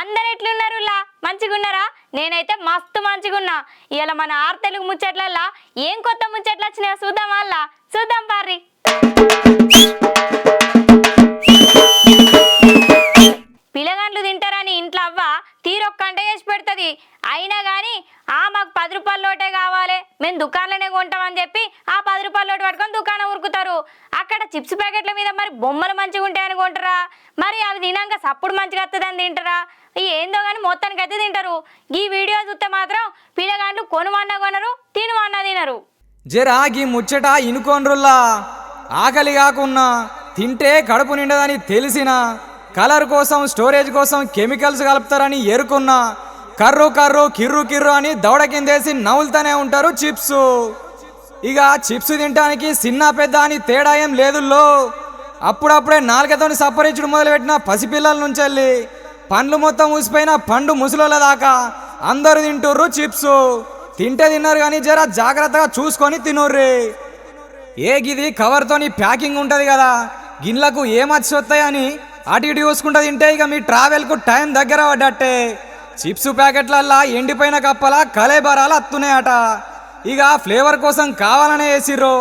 అందరు ఎట్లున్నారులా? మంచిగున్నారా? నేనైతే మస్తు మంచిగున్నా. ఇవాళ మన ఆరు తెలుగు ముచ్చట్లల్లా ఏం కొత్త ముచ్చట్లు వచ్చినాయో చూద్దాం వాళ్ళ చూద్దాం పారి పిల్లగాండ్లు తింటారని ఇంట్లో అవ్వ తీరొక్క గంట చేసి పెడుతుంది. అయినా కానీ ఆ మాకు పది రూపాయల లోటే కావాలి. మేము దుకాణంలోనే కొంటామని చెప్పి ఆ పది రూపాయల లోటు పట్టుకొని దుకాణం ఉరుకుతారు. అక్కడ చిప్స్ ప్యాకెట్ల మీద మరి బొమ్మలు మంచిగా ఉంటాయని కొంటారా? మరి అవి తినాక సప్పుడు మంచిగా వస్తుందని తింటారా? ఏందో కానీ మొత్తానికి అయితే తింటారు. ఈ వీడియో చూస్తే మాత్రం పిల్లగాండ్లు కొనుమన్నా కొనరు తినుమన్నా తినరు. జరాగి ముచ్చట ఇనుకోన్రుల్లా ఆకలి కాకున్నా తింటే కడుపు నిండదని తెలిసిన కలర్ కోసం స్టోరేజ్ కోసం కెమికల్స్ కలుపుతారని ఎరుకున్నా కర్రు కర్రు కిర్రు కిర్రు అని దవడ కిందేసి నవ్వులుతూనే ఉంటారు చిప్స్. ఇక చిప్స్ తినడానికి చిన్న పెద్ద అని తేడా ఏం లేదుల్లో. అప్పుడప్పుడే నాలుగతోని సప్పరించుడు మొదలుపెట్టిన పసిపిల్లల నుంచి వెళ్ళి పండ్లు మొత్తం ఊసిపోయిన పండు ముసలోళ్ళ దాకా అందరూ తింటుర్రు చిప్స్. తింటే తిన్నారు కానీ జర జాగ్రత్తగా చూసుకొని తినుర్రి. ఏ గిది కవర్తోని ప్యాకింగ్ ఉంటుంది కదా గిన్నెలకు ఏమచ్చి వస్తాయని అటు ఇటు చూసుకుంటూ తింటే ఇక మీ ట్రావెల్కు టైం దగ్గర పడ్డట్టే. చిప్స్ ప్యాకెట్లల్లా ఎండిపోయిన కప్పలా కలేబరాలు అత్తున్నాయట. ఇక ఫ్లేవర్ కోసం కావాలనే వేసిర్రు.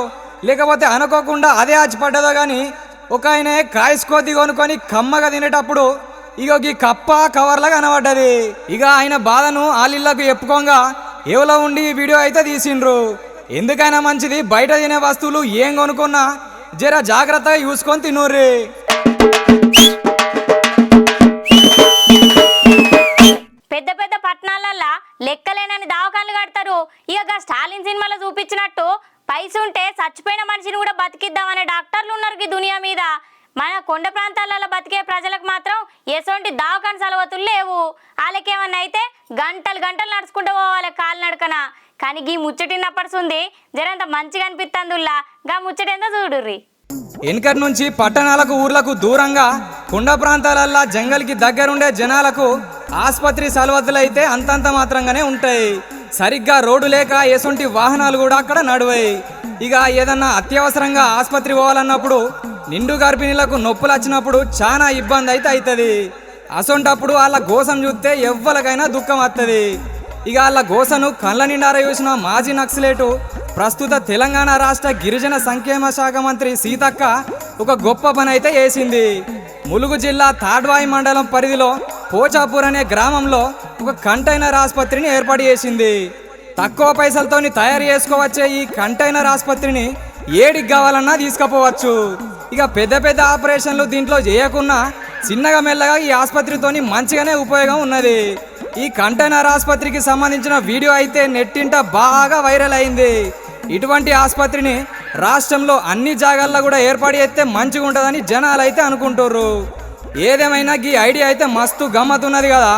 లేకపోతే అనుకోకుండా అదే ఆచిపడ్డదో కానీ ఒక ఆయన కాయస్కోతి కొనుక్కొని కమ్మగా తినేటప్పుడు ఇక ఈ కప్ప కవర్లా కనబడ్డది. ఇక ఆయన బాధను ఆలిళ్ళకు చెప్పుకోగా ఎవలో ఉండి ఈ వీడియో అయితే తీసిండ్రు. ఎందుకైనా మంచిది బయట తినే వస్తువులు ఏం కొనుక్కున్నా జర జాగ్రత్తగా చూసుకొని తినూర్రీ. ఎటువంటి సలవతులు లేవు. వాళ్ళకేమన్నా అయితే గంటలు గంటలు నడుచుకుంటూ పోవాలి కాలు నడకన. కానీ గీ ముచ్చటిన్నప్పటిసుంది జరంత మంచిగా అనిపిస్తుందిలా గా ముచ్చటేందో చూడుర్రి. వెనుకటి నుంచి పట్టణాలకు ఊర్లకు దూరంగా కొండ ప్రాంతాలల్లా జంగల్కి దగ్గరుండే జనాలకు ఆసుపత్రి సలవతులు అయితే అంతంత మాత్రంగానే ఉంటాయి. సరిగ్గా రోడ్డు లేక ఎసొంటి వాహనాలు కూడా అక్కడ నడువాయి ఇక ఏదన్నా అత్యవసరంగా ఆసుపత్రి పోవాలన్నప్పుడు నిండు గర్భిణీలకు నొప్పులు వచ్చినప్పుడు చాలా ఇబ్బంది అయితే అవుతుంది అసొంటప్పుడు వాళ్ళ గోసం చూస్తే ఎవ్వరికైనా దుఃఖం వస్తుంది ఇక వాళ్ళ గోసను కళ్ళ నిండారా చూసిన మాజీ నక్సలేటు ప్రస్తుత తెలంగాణ రాష్ట్ర గిరిజన సంక్షేమ శాఖ మంత్రి సీతక్క ఒక గొప్ప పని అయితే వేసింది ములుగు జిల్లా తాడ్వాయి మండలం పరిధిలో పోచాపూర్ అనే గ్రామంలో ఒక కంటైనర్ ఆసుపత్రిని ఏర్పాటు చేసింది. తక్కువ పైసలతోని తయారు చేసుకోవచ్చే ఈ కంటైనర్ ఆసుపత్రిని ఏడికి కావాలన్నా తీసుకుపోవచ్చు. ఇక పెద్ద పెద్ద ఆపరేషన్లు దీంట్లో చేయకున్నా చిన్నగా మెల్లగా ఈ ఆసుపత్రితోని మంచిగానే ఉపయోగం ఉన్నది. ఈ కంటైనర్ ఆసుపత్రికి సంబంధించిన వీడియో అయితే నెట్టింట బాగా వైరల్ అయింది. ఇటువంటి ఆసుపత్రిని రాష్ట్రంలో అన్ని జాగాల్లో కూడా ఏర్పాటు చేస్తే మంచిగా ఉంటుందని జనాలు అయితే అనుకుంటుర్రు. ఏదేమైనా ఈ ఐడియా అయితే మస్తు గమ్మతున్నది కదా.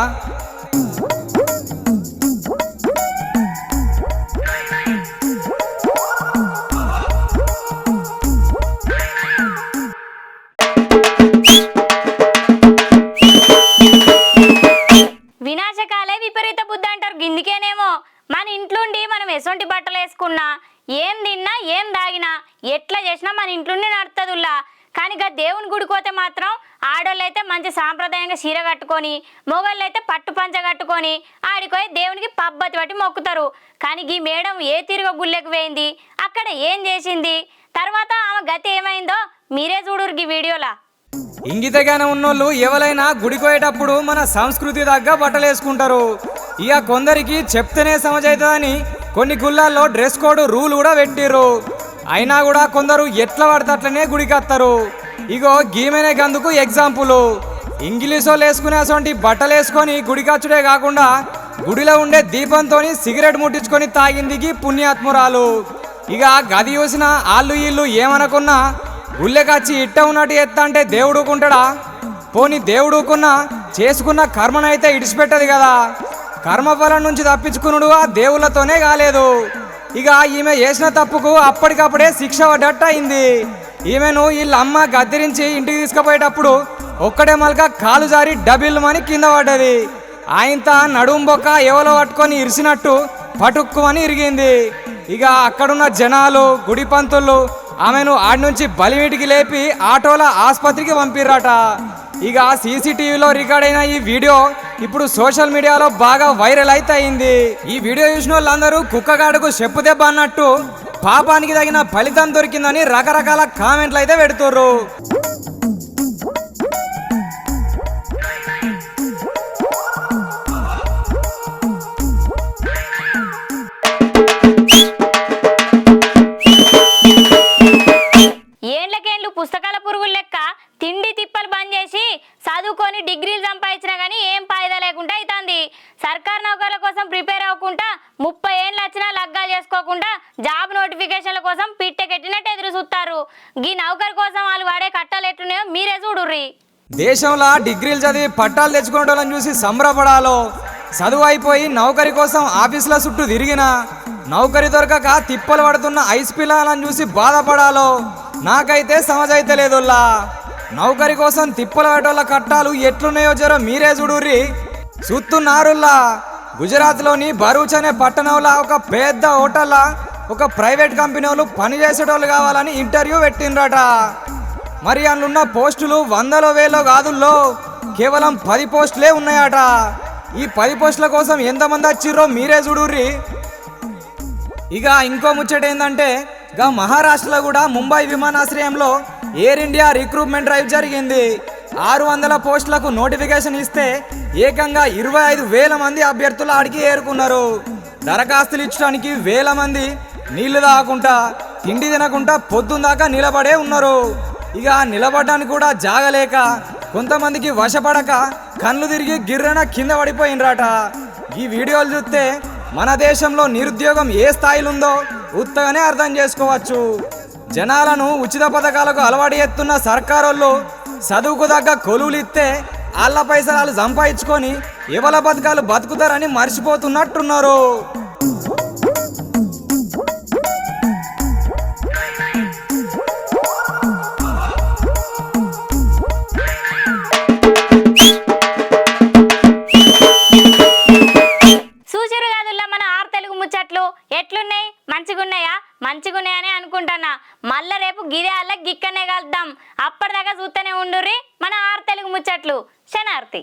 కట్టుకొని మొగళ్ళు అయితే పట్టు పంచ కట్టుకొని ఆడిపోయి దేవునికి పబ్బతి పట్టి మొక్కుతారు. కానీ ఈ మేడం ఏ తిరుగ గుళ్ళకి పోయింది? అక్కడ ఏం చేసింది? తర్వాత ఆమె గతి ఏమైందో మీరే చూడురు ఈ వీడియోలా. ఇంగితగానే ఉన్నోళ్ళు ఎవరైనా గుడికి పోయేటప్పుడు మన సంస్కృతి తగ్గ బట్టలు వేసుకుంటారు. ఇక కొందరికి చెప్తేనే సమజవుతుందని కొన్ని గుళ్ళల్లో డ్రెస్ కోడ్ రూల్ కూడా పెట్టిర్రు. అయినా కూడా కొందరు ఎట్లా పడితే అట్లనే గుడికి వస్తారు. ఇగో గీమెనే గందుకు ఎగ్జాంపుల్ ఇంగ్లీష్ వాళ్ళు బట్టలు వేసుకొని గుడికచ్చుడే కాకుండా గుడిలో ఉండే దీపంతో సిగరెట్ ముట్టించుకొని తాగిందికి పుణ్యాత్మురాలు. ఇక గది చూసిన ఆళ్ళు వీళ్ళు ఏమనుకున్నా గుళ్ళెకచ్చి ఇట్ట ఉన్నట్టు ఎత్తా అంటే దేవుడుకుంటాడా? పోని దేవుడుకున్న చేసుకున్న కర్మనైతే ఇడిచిపెట్టదు కదా. కర్మఫలం నుంచి తప్పించుకునుడు ఆ దేవుళ్ళతోనే కాలేదు. ఇక ఈమె చేసిన తప్పుకు అప్పటికప్పుడే శిక్ష పడ్డట్టు అయింది ఈమెను వీళ్ళ అమ్మ గద్దరించి ఇంటికి తీసుకుపోయేటప్పుడు ఒక్కడే మలక కాలు జారి డబిల్ మని కింద పడ్డది. ఆయంత నడుం బొక్క ఎవలో పట్టుకొని ఇరిసినట్టు పటుక్కుమని ఇరిగింది. ఇక అక్కడున్న జనాలు గుడి పంతులు ఆమెను ఆడి నుంచి బలివీటికి లేపి ఆటోల ఆసుపత్రికి పంపిర్రట. ఇక సీసీటీవీలో రికార్డ్ అయిన ఈ వీడియో ఇప్పుడు సోషల్ మీడియాలో బాగా వైరల్ అయితే అయింది ఈ వీడియో చూసిన వాళ్ళందరూ కుక్కగాడకు చెప్పు దెబ్బ అన్నట్టు పాపానికి తగిన ఫలితం దొరికిందని రకరకాల కామెంట్లు అయితే పెడుతుర్రు. డిగ్రీలు సంపాదించినా కానీ ఏం ఫాయిదా లేకుండా అవుతుంది సర్కార్ నౌకర్ల కోసం ప్రిపేర్ అవ్వకుండా ముప్పై ఏళ్ళు వచ్చినా లగ్గాలు చేసుకోకుండా జాబ్ నోటిఫికేషన్ల కోసం పిట్టకెట్టినట్టు ఎదురు చూస్తారు. గీ నౌకర్ కోసం వాళ్ళు వాడే కట్టాలు ఎట్టున్నాయో మీరే చూడుర్రి. దేశంలో డిగ్రీలు చదివి పట్టాలు తెచ్చుకోవడం చూసి సంబరపడాలో. చదువు అయిపోయి నౌకరి కోసం ఆఫీసుల చుట్టూ తిరిగినా నౌకరి దొరకక తిప్పలు పడుతున్న ఐస్ పిల్లలను చూసి బాధపడాలో. నాకైతే సమజైతే లేదుల్లా నౌకరి కోసం తిప్పల పడేటోళ్ళ కట్టాలు ఎట్లున్నాయో జరో మీరే చూడుర్రి. చూస్తున్నారుల్లా గుజరాత్లోని భరూచ్ అనే పట్టణంలో ఒక పెద్ద హోటల్లా ఒక ప్రైవేట్ కంపెనీ వాళ్ళు పనిచేసేటోళ్ళు కావాలని ఇంటర్వ్యూ పెట్టిండ్రట. మరి అందున్న పోస్టులు వందల వేల కాదుల్లో కేవలం పది పోస్టులే ఉన్నాయట. ఈ పది పోస్టుల కోసం ఎంతమంది వచ్చిర్రో మీరే చూడుర్రి. ఇక ఇంకో ముచ్చట ఏంటంటే ఇక మహారాష్ట్రలో కూడా ముంబై విమానాశ్రయంలో ఎయిర్ ఇండియా రిక్రూట్మెంట్ డ్రైవ్ జరిగింది. ఆరు వందల పోస్టులకు నోటిఫికేషన్ ఇస్తే ఏకంగా ఇరవై ఐదు వేల మంది అభ్యర్థులు ఆడికి ఏరుకున్నారు. దరఖాస్తులు ఇచ్చడానికి వేల మంది నీళ్ళు తాగకుండా తిండి తినకుండా పొద్దుందాకా నిలబడే ఉన్నారు. ఇక నిలబడడానికి కూడా జాగలేక కొంతమందికి వశపడక కళ్ళు తిరిగి గిర్రెన కింద పడిపోయినరాట. ఈ వీడియోలు చూస్తే మన దేశంలో నిరుద్యోగం ఏ స్థాయిలో ఉందో ఉత్తగానే అర్థం చేసుకోవచ్చు. జనాలను ఉచిత పథకాలకు అలవాటు ఎత్తున్న సర్కారోళ్ళు చదువుకు తగ్గ కొలువులు ఇస్తే వాళ్ళ పైసలు సంపాదించుకొని ఎవల బతకాలు బతుకుతారని మర్చిపోతున్నట్టున్నారు. शनार्थी